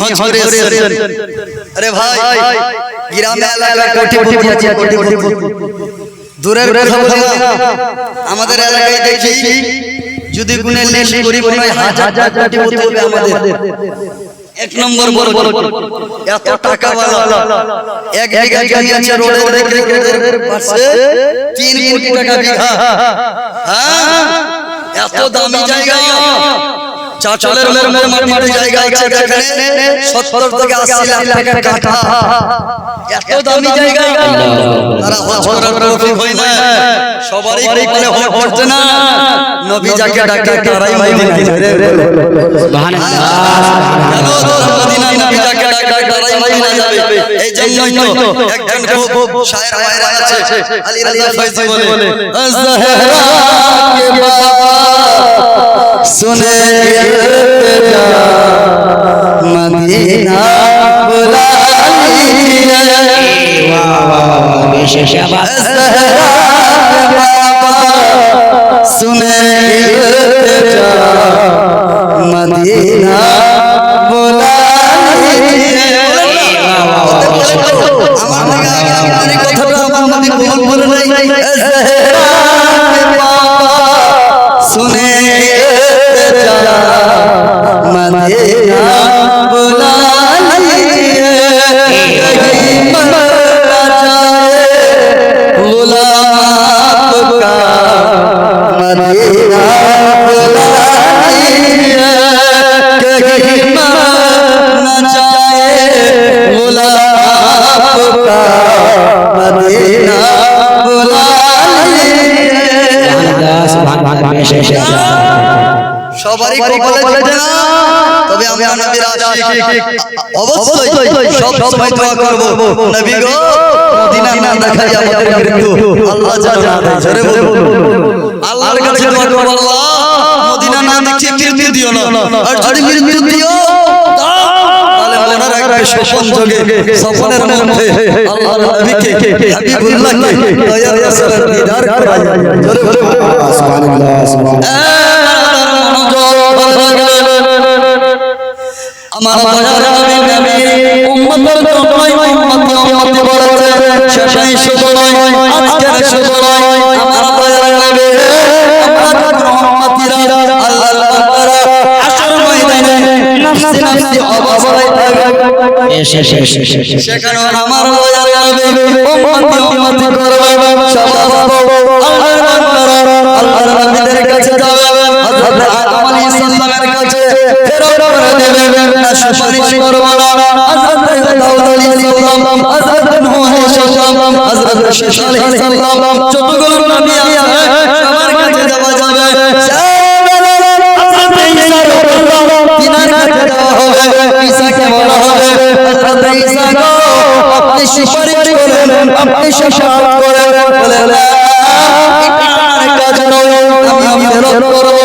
হজ করে এসেছেন আরে ভাই গ্রামে কোটিপতি আছে কোটিপতি দূরের কথা বলি আমাদের এলাকায় দেখি যদি গুনে লেশ করি মনে হাজার হাজার কোটিপতি বলবে আমাদের। এক নম্বর বড় বড় এত টাকা वाला এক বিঘা জমি আছে রোডের রোডের পাশে 3 কোটি টাকা বিঘা। হ্যাঁ? এত দামি জায়গা। চাচলের মাটির জায়গা আছে যেখানে 70 থেকে 80 লাখ টাকা কাঠা। এত দামি জায়গা। তারা হজ হয় না। সবারই কপালে না। নবী যাকে ডাকে তারাই মদিনা কেন তোরা মদিনা নবী যাকে ডাকে তারাই যাবে এই জন্যই তো একজন सुने मदीना बुला सुने সবারই কপালে না। তবে আমরা নবীর আশিক অবশ্যই সব সময় দোয়া করব। নবী গো মদিনা না দেখাই আমাদের মৃত্যু আল্লাহ জানা জোরে বলুন আল্লাহর কাছে দোয়া করব। আল্লাহ। মদিনা না দেখে মৃত্যু দিও না। আর যদি মৃত্যু দিও স্বপনের মধ্যে। আল্লাহর নবীকে হাবিবুল্লাহকে দয়ার রাসূলের দিদার করা যায় জোরে বলুন। আমার দয়ার নবী নবী উম্মতের জন্যই উম্মতি উম্মতি বলেছে শেষাই শুধু নয় আজকের শুধু নয় আমার দয়ার নবী আমার উম্মতিরা আল্লাহর বান্দারা আসর ময়দানে নফসি নফসি অবস্থায় থাকবে সেখানে আমার দয়ার নবী উম্মতি উম্মতি করবে সবাব সুপারিশ করবে না হযরত দাউদ আলাইহিস সালাম হযরত নূহ আলাইহিস সালাম হযরত শীশ আলাইহিস সালাম যতগুলো নবী আছে সবার কাছে যাওয়া যাবে হযরত ঈসার তিনার কাছে যাওয়া হবে ঈসাকে বলা হবে হযরত ঈসা গো আপনি সুপারিশ করেন আপনি শাসাত করেন বলে না আমার কাজ আমি ফেরত করব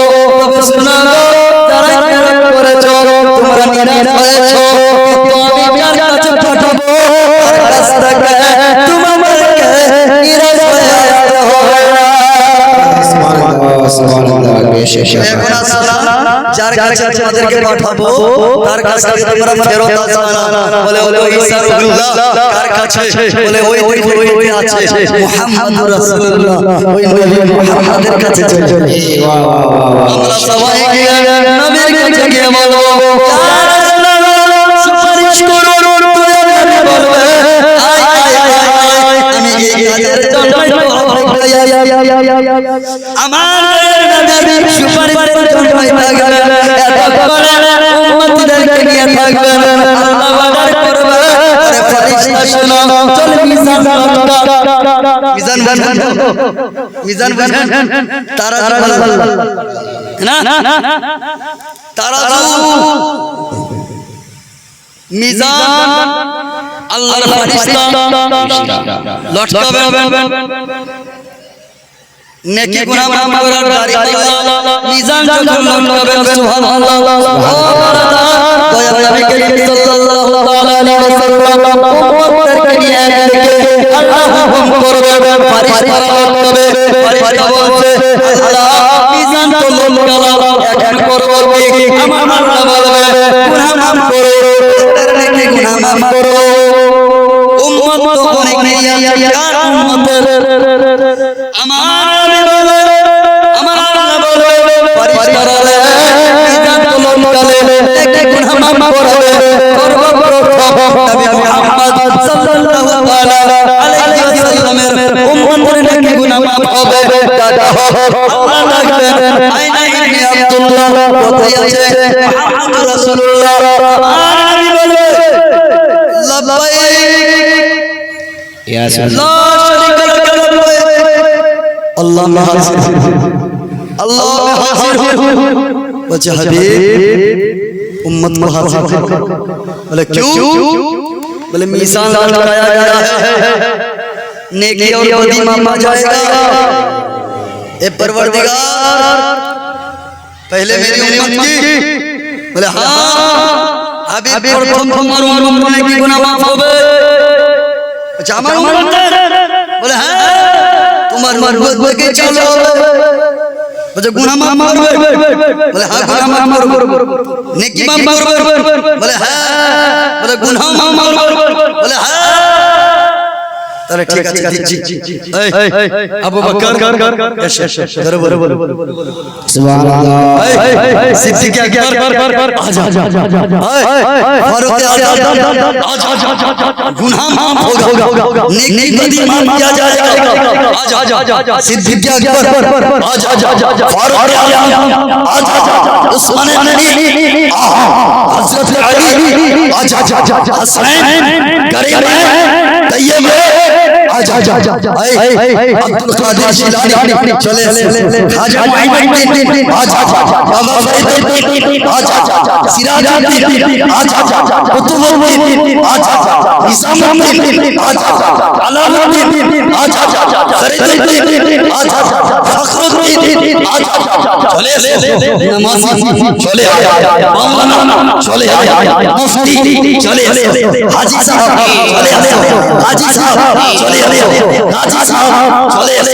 তোমরা কিন্তু আমি কার কাছে পাঠাবো তার কাছ থেকে নিরাশ হয়ে যার কাছে তোমাদেরকে পাঠাবো তার কাছে তোমরা ফেরত আসবে না বলে ওই ঈসা কার কাছে বলে ওই ওই ওই আছে মুহাম্মদ রাসূলুল্লাহ ওই নবী মুহাম্মাদের কাছে চলে আমরা সবাই গিয়ে নবীর কাছে গিয়ে বলব। আমার সুপারিশের লটকাবেন। নেকি গুনাহ মাফ করার দাড়ি পাল্লা মিজান যখন লটকাবেন সুবহানাল্লাহ দয়া নবী করিম সাল্লাল্লাহু আলাইহি ওয়াসাল্লাম উম্মতদেরকে নিয়ে একদিকে আল্লাহ করবে ফেরেশতারা লটকাবে ফেরেশতা বলছে আল্লাহ মিজান তো লটকালাম এখন করব আমার আল্লাহ বলবে গুনাহ মাফ করো তার নেকি গুনাহ মাফ করো। উম্মত তো অনেক নেই আছে উম্মতের? আমার মরণকালে একটি গুনাহ মাফ করবে। সর্বপ্রথম নবী মুহাম্মদ সাল্লাল্লাহু আলাইহি ওয়াসাল্লামের উম্মতের নাকি গুনাহ মাফ হবে। দাদা আল্লাহ রাখবেন। আইনা ইবনে আব্দুল্লাহ কোথায় আছে মুহাম্মদ রাসূলুল্লাহ আর নবী বলে লাব্বাইক ইয়া আল্লাহ। আল্লাহ আল্লাহ बचे उम्मत बोले क्यों बोले मीसान लगाया गया है नेकी और बदी मापा जाएगा ए परवरदिगार पहले मेरी उम्मत की बोले हाँ अभी प्रथम तुम्हारी उम्मत की गुनाह माफ़ हो गए बोले हाँ तुम्हारी उम्मत के चलो বলে গুনাহ মাফ করবে বলে হ্যাঁ গুনাহ মাফ করবে নেকি মাফ করবে বলে হ্যাঁ। বলে গুনাহ মাফ করবে বলে হ্যাঁ। তাহলে ঠিক আছে আবু বকর বলো বলো সুবহানাল্লাহ সিদ্দিক আকবর আজা আজা ফারুক আজম আজা আজা গুনাহ মাফ होगा नेकी बदी माफ़ किया जाएगा आजा आजा सिद्दिक আকবর আজা আজা ফারুক আজম আজা আজা উসমান গনি হযরত আলী আজা আজা হাসান করিম তৈয়ব আজ আজ আজ আব্দুল কাদের জিলানী চলে আজ মুহিউদ্দিন আজ আজ বাবা ফরিদুদ্দিন আজ আজ সিরাজউদ্দিন আজ আজ কুতুবউদ্দিন আজ আজ ইসামউদ্দিন আজ আজ আলাউদ্দিন আজ আজ ফরিদুদ্দিন আজ আজ ফখরুদ্দিন আজ আজ চলে নামাজি চলে মাওলানা চলে মুফতি চলে হাজী সাহেব চলে হাজি সাহেব, চলে এসো হাজি সাহেব, চলে এসো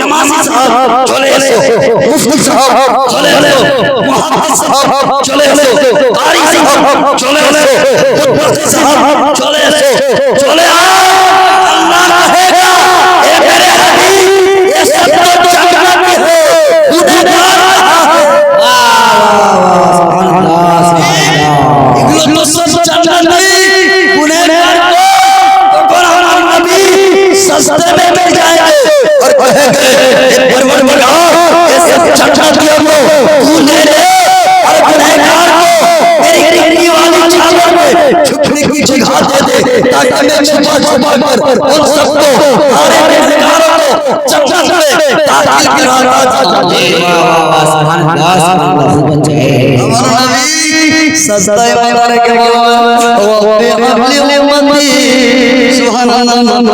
নামাজি সাহেব, চলে এসো মুফতি সাহেব, চলে এসো চলে এসো কারি সাহেব, চলে এসো চলে এসো চলে আয়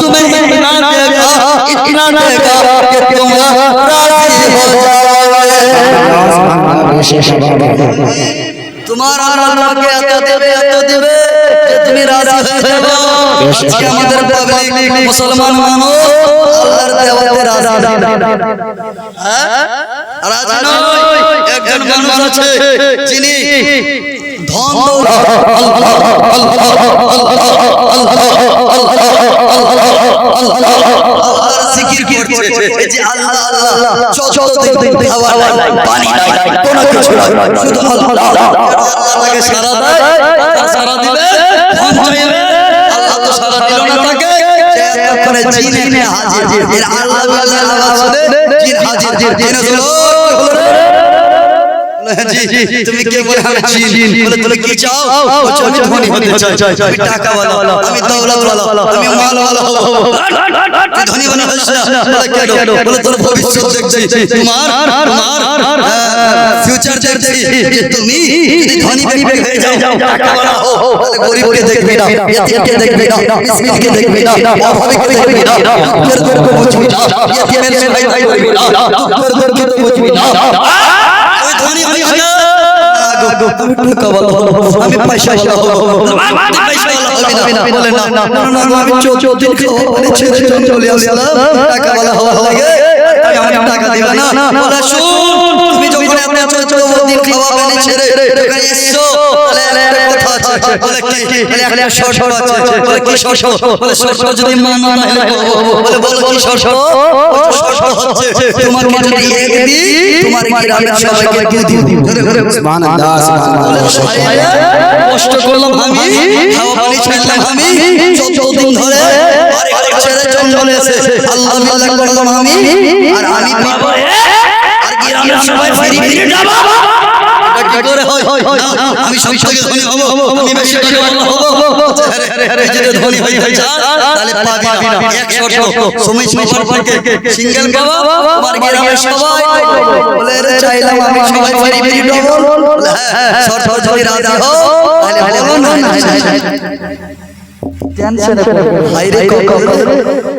तुम्हें इतना देगा इतना देगा कि तुम राजी हो जाओगे তোমার আর আল্লাহকে এত দেবে এত দেবে যে তুমি রাজি হয়ে যাবে আজকে আমাদের পাবলিক মুসলমান মানুষ আল্লাহর দেওয়াতে রাজি হ্যাঁ রাজি নয় একজন মানুষ আছে যিনি ধন দৌলত হাজির হাজির হলো জি তুমি কে বলে আমি জিন বলে তুমি কি চাও বলছো আমি ধনী হতে চাই আমি টাকা वाला আমি দৌলত वाला আমি মাল वाला হব তুই ধনী বানা হইছ না বলে কেন বলে তোর ভবিষ্যৎ দেখছি তোমার তোমার ফিউচার দেখছি যে তুমি যদি ধনী ব্যক্তি হয়ে যাও টাকা वाला হও তাহলে গরিবকে দেখবি না ইতিমকে দেখবি না মিসকিনকে দেখবি না অভাবীকে দেখবি না দুঃখের দুঃখ বুঝবি না ইতিমের সেবাই ভাই করবি না দুঃখের দুঃখ তো বুঝবি না আমি ধনী হইছ না লাগো আমি টাকা দিবা না এত চো চো দিন খাওয়া মানে ছেড়ে এখানে এসছো? তাহলে কথা আছে বলে কি বলে একটা শর্ত আছে বলে কি শর্ত বলে শর্ত যদি মানো না হলে বলে বলে কি শর্ত শর্ত হচ্ছে তোমাকে যদি এক দিই তোমার গ্রামের সবাইকে ধরে ধরে সুবহানাল্লাহ সুবহানাল্লাহ কষ্ট করলাম আমি খাওয়া পানি ছাড়লাম আমি চোদ্দ দিন ধরে ছেড়ে জঙ্গলে এসে আল্লাহ আল্লাহ করলাম আমি আর আমি পাবো আর সবাই ফিরি ফিরি যাব কি করে হয় আমি সব থেকে ধনী হব আমি বেশি টাকা ওয়ালা হব আরে আরে আরে যদি ধনী হই হই তাহলে পাবি না এক শর্ত সময় সময় পরকে সিঙ্গেল বাবা তোমার গ্রামের সবাই বলে রে চাইলাম আমি সবাই ফিরি ফিরি ডবল শর্ত যদি রাজি হও তাহলে বলো না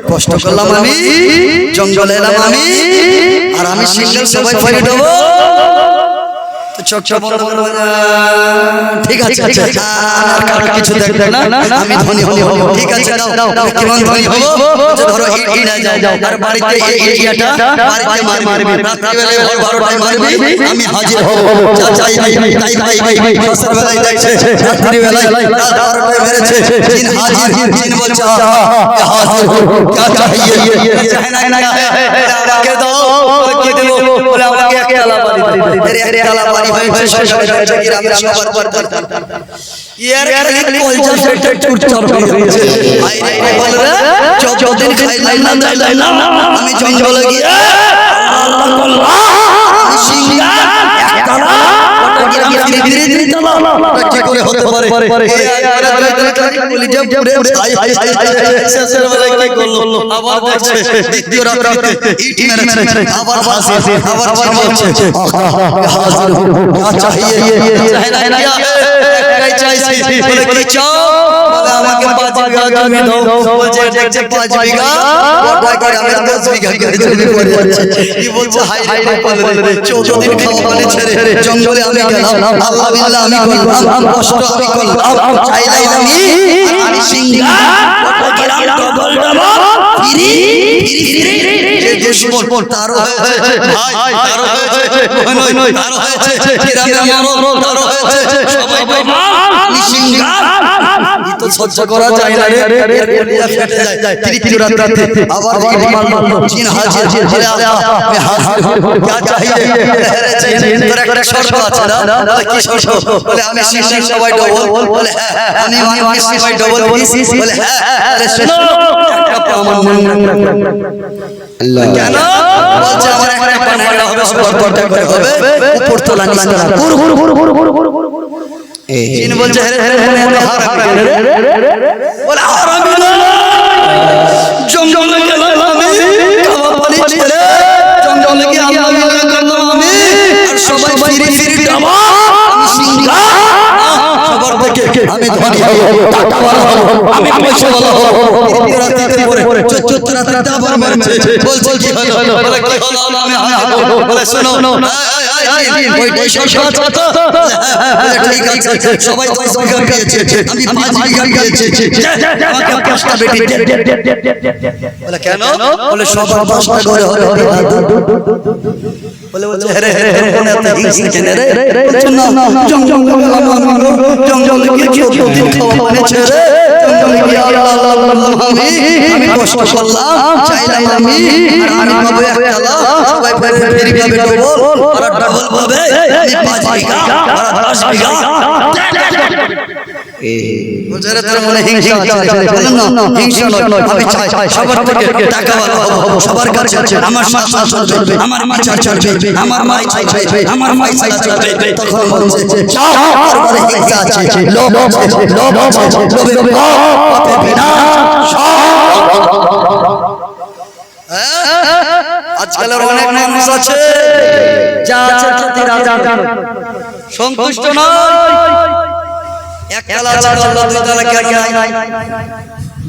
কষ্ট করলাম আমি জঙ্গলে এলাম আমি আর আমি সিঙ্গেল সবাই ফিরে দেবো। তো চোখ চোখ বন্ধ করো না। ঠিক আছে ঠিক আছে আর কারো কিছু দেখবে না আমি ধনী হব ঠিক আছে দাও দাও কেমন ধনী হব বলছে, ধরো এই এই না যাও আর বাড়িতে এই এই ইয়াটা বাড়িতে মারবি রাত্রিবেলায় ভোর বারোটায় মারবি আমি হাজির হব যা চাই ভাই তাই ভাই ভাই ফসল বেলায় দেখছে রাত্রিবেলায় রাত বারোটায় মেরেছে জিন হাজির জিন বলছে আ, আ, হাজির হো क्या चाहिए চায় না না আমাকে দাও বলে, কি দেবো বলে আমাকে এক তালা বাড়ি হয়েছে সরকারি হয়েছে গ্রামের সবার পর পর ইয়ার খালি কলজা সেটা চুরচার হয়ে গেছে আই রে বলে যতদিন খাইলাম না খাইলাম আমি জঙ্গলে গিয়ে আল্লাহ আল্লাহ সিংহা এক ধীরে ধীরে চালাও কি করে হতে পারে শেষের বেলায় কি করল আবার দেখছে দ্বিতীয় রাত্রিতে ইট মেরেছে আবার হাসি আবার বলছে হাজির হো চাহিয়ে চাহিয়ে একটাই চাইছি বলে কি চাও বলে আমাকে পাঁচ বিঘা জমি দাও বলছে দেখছে পাঁচ বিঘা ওটা গ্রামের দশ বিঘা করে জমি পড়ে যাচ্ছে কি বলছে হাই হাই বলে রে চৌদ্দ দিন খাওয়া পানি ছেড়ে জঙ্গলে আমি গেলাম আল্লাহ বিল্লাহ আমি করলাম কষ্ট আমি করলাম চাইলাই আমি আমি সিংহা ডবল ডবল ফিরি ফিরি যে দুশ্মন তারও হয়েছে ভাই তারও হয়েছে নয় নয় তারও হয়েছে গ্রামের মরণ তারও হয়েছে সবাই বেমান আমি সিংহা ই তো সহ্য করা যায় না রে এর কলিজা ফেটে যায় তৃতীয় রাতে আবার জিন হাজির বলে আল্লাহ मैं हाजिर हूं क्या चाहिए अरे জিন তোর একটা শর্ত আছে না বলে কি শর্ত বলে আমি সিংহা সবাই ডবল বলে হ্যাঁ আমি আমি সবাই ডবল পিস বলে হ্যাঁ বলে শোনো একটা প্রমাণ আল্লাহ কেন বলছে আমার একটা পানাটা হবে সবার পরটা করে হবে উপর তোলা নিচে জিন বলছে আমি জঙ্গলে গেলাম আমি খাওয়া পানি ছেড়ে জঙ্গলে গিয়ে আল্লাহ করলাম আমি আর সবাই ফিরে ফিরে আমি ধনী হব টাকাওয়ালা হব। আমি পয়সাওয়ালা হব। রাত্রিতে পরে চতুর্থ রাত্রিতে আবার মারছে। বলছে কি হলো? বলে কি হলো? আমি বলে শোনো আয়, আয়, আয়, ওইটাই ঠিক আছে সবাই দশ বিঘা পেয়েছে আমি পাঁচ বিঘা পেয়েছি আমাকে পাঁচটা বেটি। বলে কেন? বলে সবার পাঁচটা করে হবে বলে বলছে রে বলছে না জঙ্গল গো, জঙ্গল মনে চাই আমার চলবে, আমার চলবে, আমার মাই চলবে, আমার মাই চলবে। তখন বলছে, যাও, মনে আছে, লোভ আছে, লোভ আছে? আজকালের অনেক মানুষ আছে যা আছে তাতে রাজা সন্তুষ্ট নয় এক তালা আছে আল্লাহ দুই তালা কেন নাই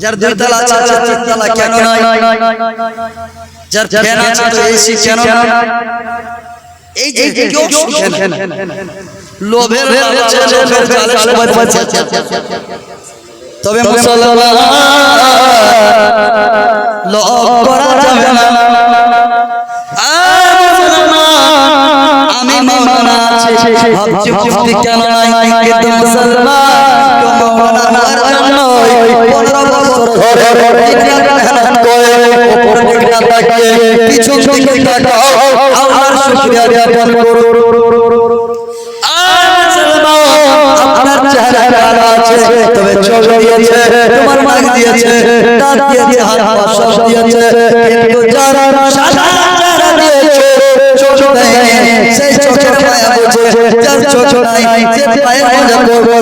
যার দুই তালা আছে আল্লাহ তিন তালা কেন নাই যার ফ্যান আছে তো এসি কেন নাই এই যে কেউ। লোভের লালচে লোভের জালে সবাই তবে মুসলমান লোভ করা যাবে না আমি আছি ভাবছি কেন নাই কিন্তু মুসলমান পিছন দিকে তাকাও আল্লাহর শুকরিয়া জ্ঞাপন করো চেহারা আছে তবে চোখ দিয়েছে তোমার মাইক দিয়েছে দাঁত দিয়েছে হাত পা সব দিয়েছে কিন্তু যারা সাদা চেহারা দিয়েছে চোখ দেয়নি সেই চোখের মায়া বুঝে যার চোখ নাই সে পায়ের মজা করবে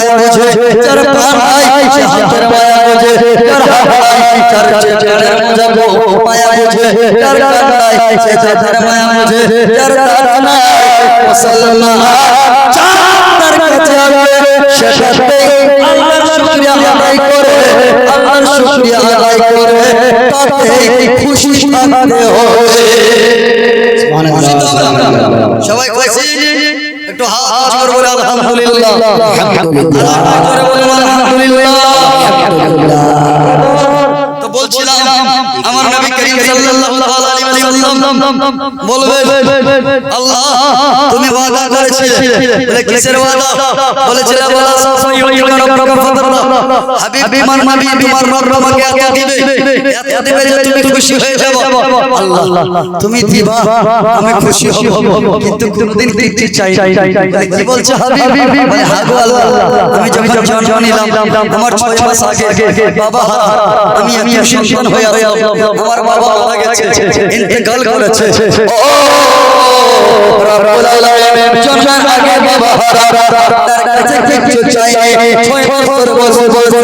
যার পা নাই সে হাতের মায়া বুঝে যার হাত নাই যার চেহারার মায়া বুঝে যার কান নাই সে চেহারার মায়া বুঝে যার দাঁত নাই মুসলমান যার কাছে আসবে সে শুকরিয়া আদায় করে আল্লাহর শুকরিয়া আদায় করে তাতে খুশি থাকতে হবে। সবাই খুশি? একটু হাত উঁচু বলে আলহামদুলিল্লাহ। আলহামদুলিল্লাহ। হাত জোরে বলে আলহামদুলিল্লাহ। আলহামদুলিল্লাহ। তো বলছিলাম আমার নবী করিম সাল্লাল্লাহু আলাইহি ওয়াসাল্লাম বলবেন আল্লাহ ওয়াদা করেছিলে বলে কিসের ওয়াদা বলেছিলে বলা রাব্বুকা হাবিব আমার নবী তোমার রব তোমাকে এত দিবে এত দিবে যে তুমি খুশি হয়ে যাবে আল্লাহ তুমি দিবা আমি খুশি হব কিন্তু কোনদিন দিতে চাই কি বলছো হাবিব বলে হ্যাঁ গো আল্লাহ আমি যখন জন্ম নিলাম আমার ছয় মাস আগে বাবা আমি আমি সন্তান হয়ে আমার বাবা মারা গেছে ইন্তেকাল করেছে ও রব্বুল আলামিন জন্মের আগে বাবা তার কাছে কিছু চাই ছয় বছর বসে বসে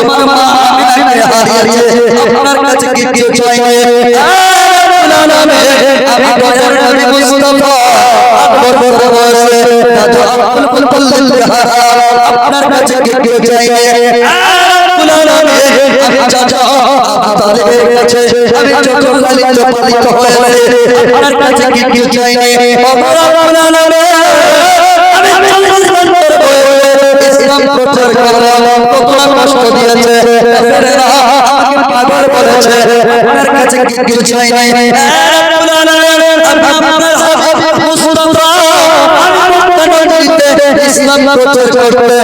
আমার মা আমিনাকে হারিয়েছে আপনার কাছে কিছু চাই নাই। রব্বুল আলামিন আমি দয়ার নবী মুস্তাফা আপনার কাছে কিছু চাই নাই। রব্বুল আলামিন আমি চাচা তাদের কাছে আমি ছোট হয়ে আপনার কাছে কিছু চাই নাই রব্বুল আলামিন আমি চল্লিশ বছর বয়সে ইসলাম প্রচার করলাম কত কষ্ট দিয়েছে পাগল বলেছে আপনার কাছে কিছু চাই ইসলাম প্রচার করতে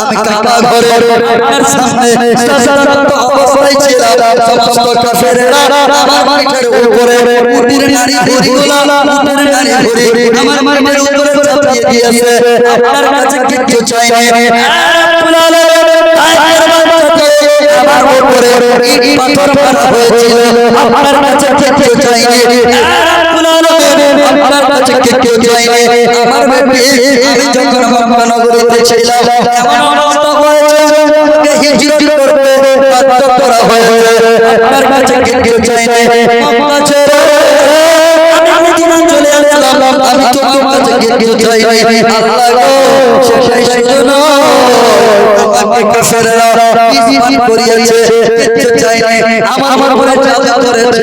আমি কাবা ঘরে আপনার সামনে সাজানত অবস্থায় ছিলাম সমস্ত কাফেরেরা আমার মাথার উপরে উটের নারী ভুরিগুলা উটের নারী ভুরি আমার মাথার উপরে চাপিয়ে দিয়েছে আপনার কাছে কিছু চাই আমার উপরে পাথর মারা হয়েছিল আপনার কাছে কিছু চাই আপনার কাছে কিছু চাই নাই আমার বেটি আমি যখন মক্কা নগরীতে ছিলাম এমন অবস্থা হয়েছে হিজরত করতে বাধ্য করা হয়েছে আপনার কাছে কিছু চাই নাই মক্কা ছেড়ে আমি মদিনা চলে আসলাম আমি তোমার কাছে কিছু চাই আল্লাহ গো সেটাই শুনো আমাকে কাফেররা ইসমান করিয়েছে কিছু চাই আমার উপরে জাদু করেছে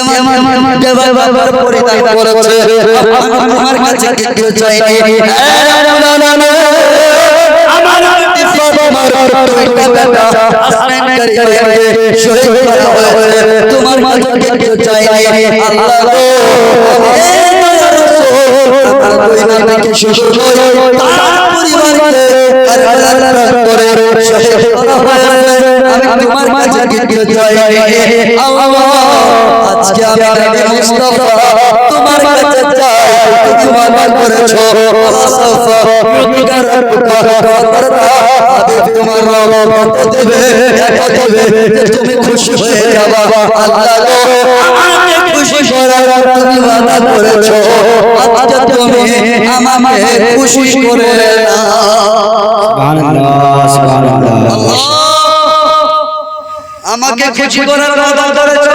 আমার তোমার কাছে কিছু চাইনি আমার কাছে কিছু চাইনি আল্লাহ দুই নানাকে শ্বশুর তার পরিবারকে কারবালার করে শহীদ করা হয়েছে আমি তোমার কাছে কিছু চাইনি আল্লাহ, আজকে আমি নবী মুস্তাফা তোমার কাছে চাই তুমি ওয়াদা করেছ মুস্তাফা হাবিব তোমার রহমত দেবে দেবে তুমি খুশি হয়ে যাবা। আল্লাহ খুশি করার তুমি করেছ। আজ তুমি আমাকে খুশি করে আমাকে খুশি করার করেছ।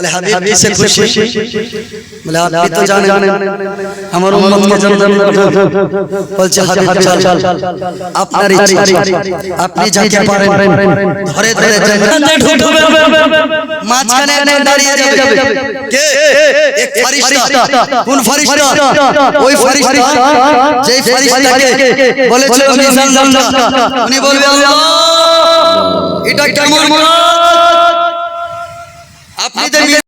বলে হাবিব কিসে খুশি। বলে আপনি তো জানেন আমার উম্মত কে জানেন বলছে হাবিব চল আপনার ইচ্ছা আপনি যাকে পারেন ধরে ধরে জান্নাতে ঢুকবে মাঝখানে একজন দাঁড়িয়ে যাবে। কে? এক ফেরেশতা। কোন ফেরেশতা? ওই ফেরেশতা যেই ফেরেশতাকে বলেছিল মিজান জান্নাত উনি বলবে আল্লাহ এটা কেমন তো